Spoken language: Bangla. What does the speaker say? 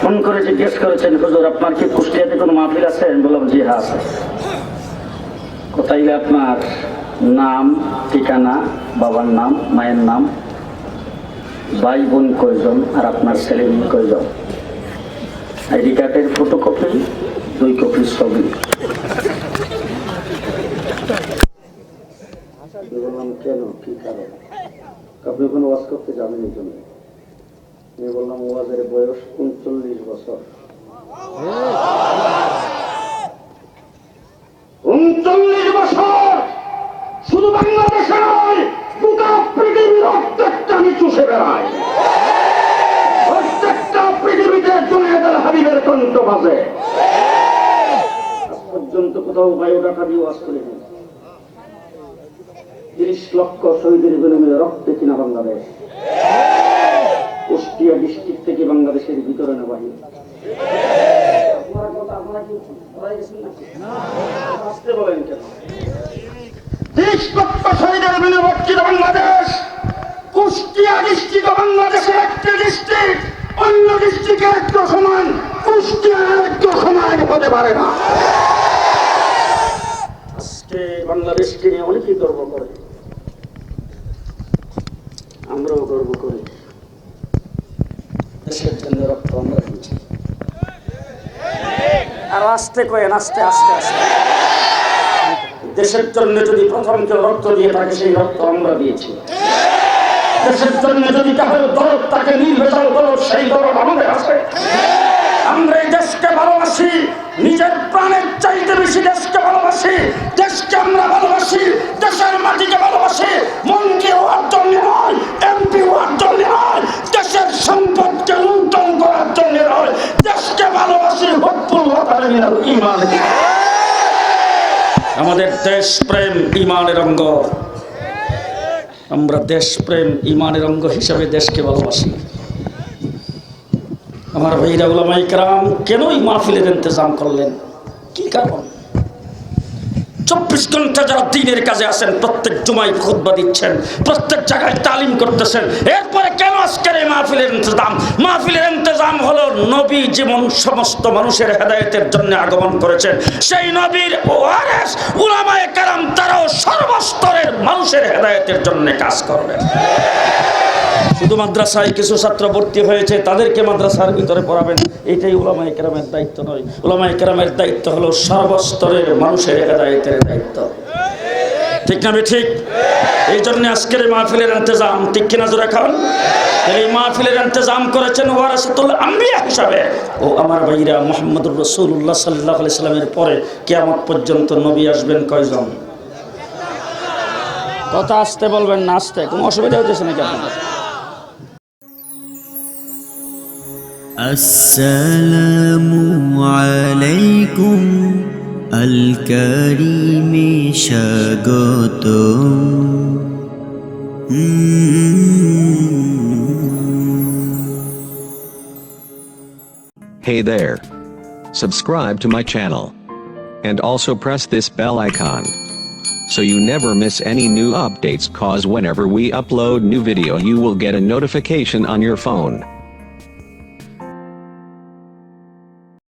ফোন করে জিজ্ঞেস করেছেন, হুজুর, আপনার কি কুষ্টিয়াতে কোনো মাহফিল আছে? বললাম, জি হ্যাঁ আছে। কোথায় আপনার নাম, ঠিকানা, বাবার নাম, মায়ের নাম? ভাই বোন কয়জন আর আপনার ছেলে মেয়ে কয়জন? আইডি কার্ডের ফটোকপি, দুই কপি ছবি। কেন? কি কারণ? আপনি ওখানে ওয়াজ করতে যাবেন এই জন্য। বললাম ওয়াজের বয়স উনচল্লিশ বছর। উনচল্লিশ বছর! শুধু বাংলাদেশে নয়, গোটা পৃথিবীর প্রত্যেকটা আমি চুষে বেড়াই প্রত্যেকটা পৃথিবীতে জুনেদার হাবিবের কণ্ঠ বাজে। পর্যন্ত কোথাও বায়োডাটা দিয়ে ওয়াজ করিনি তিরিশ লক্ষ শহীদের বিনিময়ে রক্তে কিনা বাংলাদেশ। কুষ্টিয়া ডিস্ট্রিক্ট থেকে বাংলাদেশের ভিতরে না বাহির আসতে বলেন কেন? তিরিশ লক্ষ শহীদের বিনিময়ে রক্ষিত বাংলাদেশ কুষ্টিয়া ডিস্ট্রিক্ট বাংলাদেশের একটি ডিস্ট্রিক্ট অন্য ডিস্ট্রিক্টের একটু সমান কুষ্টিয়ার একটু সমান হতে পারে না। আজকে বাংলাদেশকে নিয়ে অনেকেই গর্ব করে আমরাও গর্ব করি দেশের জন্য রক্ত আমরা দিয়েছি আর আস্তে কয়েন আস্তে আস্তে আস্তে। দেশের জন্য যদি প্রথম কেউ রক্ত দিয়ে থাকে সেই রক্ত আমরা দিয়েছি। দেশের জন্য যদি কারও দরদ তাকে নির্ভেজাল দরদ, সেই দরদ আমাদের আছে। আমরা এই দেশকে ভালোবাসি, নিজের প্রাণের আমাদের দেশ প্রেম ইমানের অঙ্গ। আমরা দেশ প্রেম ইমানের অঙ্গ হিসাবে দেশকে ভালোবাসি। আমার ভাইরা উলামাইকরাম কেনই মাহফিলের ইন্তজাম করলেন? কি কারণ? চব্বিশ ঘণ্টা যারা দিনের কাজে আসেন, প্রত্যেক জুমাই খুদ্া দিচ্ছেন, প্রত্যেক জায়গায় তালিম করতেছেন। এরপরে কেন আজকের এই মাহফিলের ইন্তজাম? মাহফিলের ইন্তজাম হলো নবী জীবন সমস্ত মানুষের হেদায়তের জন্য আগমন করেছেন, সেই নবীর ওয়ারেস উলামায়ে কারাম তারাও সর্বস্তরের মানুষের হেদায়তের জন্য কাজ করবেন শুধু মাদ্রাসায় কিছু ছাত্র ভর্তি হয়েছে, তাদেরকে মাদ্রাসার ভিতরে পড়াবেন। এটাই ওলামাই কেরামের দায়িত্ব নয়। ওলামাই কেরামের দায়িত্ব হলো সর্বস্তরের মানুষের হেদায়তের দায়িত্ব। ঠিক না ঠিক? এই জন্য আজকের মাহফিলের ইন্তজাম, ঠিক কিনা জোরে খান এই মাহফিলের ইন্তজাম করেছেন ওয়ারাসাতুল আম্বিয়া হিসাবে। ও আমার ভাইরা মোহাম্মদুর রসুল্লাহ সাল্লাহ আলি সাল্লামের পরে কেয়ামত পর্যন্ত নবী আসবেন কয়জন? কথা আসতে বলবেন না আসতে, কোনো অসুবিধা হচ্ছে নাকি আসসালামু আলাইকুম আল কারিমে Hey there. Subscribe to my channel. And also press this bell icon. So you never miss any new updates cause whenever we upload new video you will get a notification on your phone.